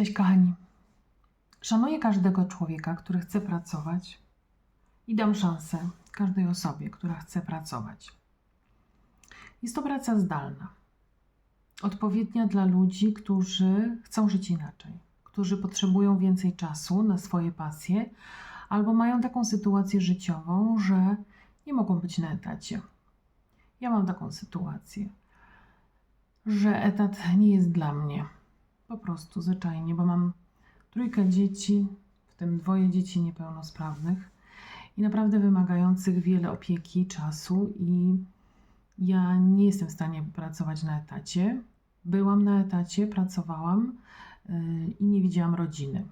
Cześć kochani. Szanuję każdego człowieka, który chce pracować i dam szansę każdej osobie, która chce pracować. Jest to praca zdalna, odpowiednia dla ludzi, którzy chcą żyć inaczej, którzy potrzebują więcej czasu na swoje pasje albo mają taką sytuację życiową, że nie mogą być na etacie. Ja mam taką sytuację, że etat nie jest dla mnie. Po prostu zwyczajnie, bo mam trójkę dzieci, w tym dwoje dzieci niepełnosprawnych i naprawdę wymagających wiele opieki, czasu i ja nie jestem w stanie pracować na etacie. Byłam na etacie, pracowałam yy, i nie widziałam rodziny.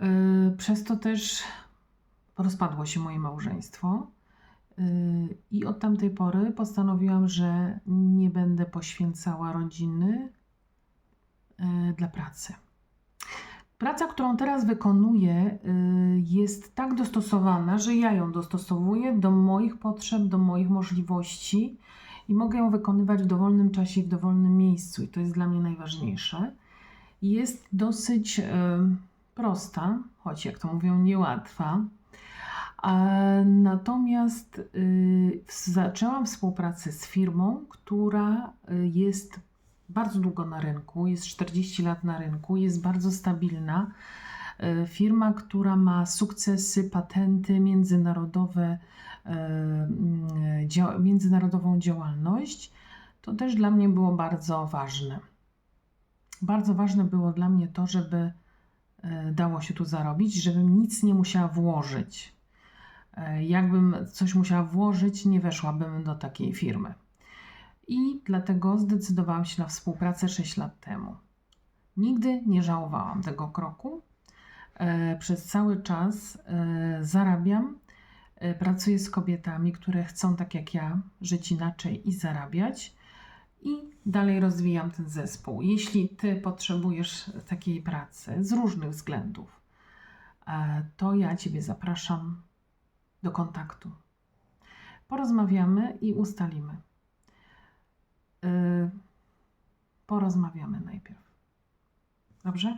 Yy, Przez to też rozpadło się moje małżeństwo. Yy, I od tamtej pory postanowiłam, że nie będę poświęcała rodziny dla pracy. Praca, którą teraz wykonuję, yy, jest tak dostosowana, że ja ją dostosowuję do moich potrzeb, do moich możliwości i mogę ją wykonywać w dowolnym czasie i w dowolnym miejscu. I to jest dla mnie najważniejsze. Jest dosyć yy, prosta, choć jak to mówią, niełatwa. Natomiast y, zaczęłam współpracę z firmą, która y, jest bardzo długo na rynku, jest 40 lat na rynku, jest bardzo stabilna. Y, Firma, która ma sukcesy, patenty, międzynarodowe, y, y, dzia- międzynarodową działalność. To też dla mnie było bardzo ważne. Bardzo ważne było dla mnie to, żeby dało się tu zarobić, żebym nic nie musiała włożyć. E, Jakbym coś musiała włożyć, nie weszłabym do takiej firmy. I dlatego zdecydowałam się na współpracę 6 lat temu. Nigdy nie żałowałam tego kroku. E, Przez cały czas e, zarabiam, e, pracuję z kobietami, które chcą tak jak ja żyć inaczej i zarabiać. I dalej rozwijam ten zespół. Jeśli ty potrzebujesz takiej pracy z różnych względów, to ja ciebie zapraszam do kontaktu. Porozmawiamy i ustalimy. Yy, porozmawiamy najpierw. Dobrze?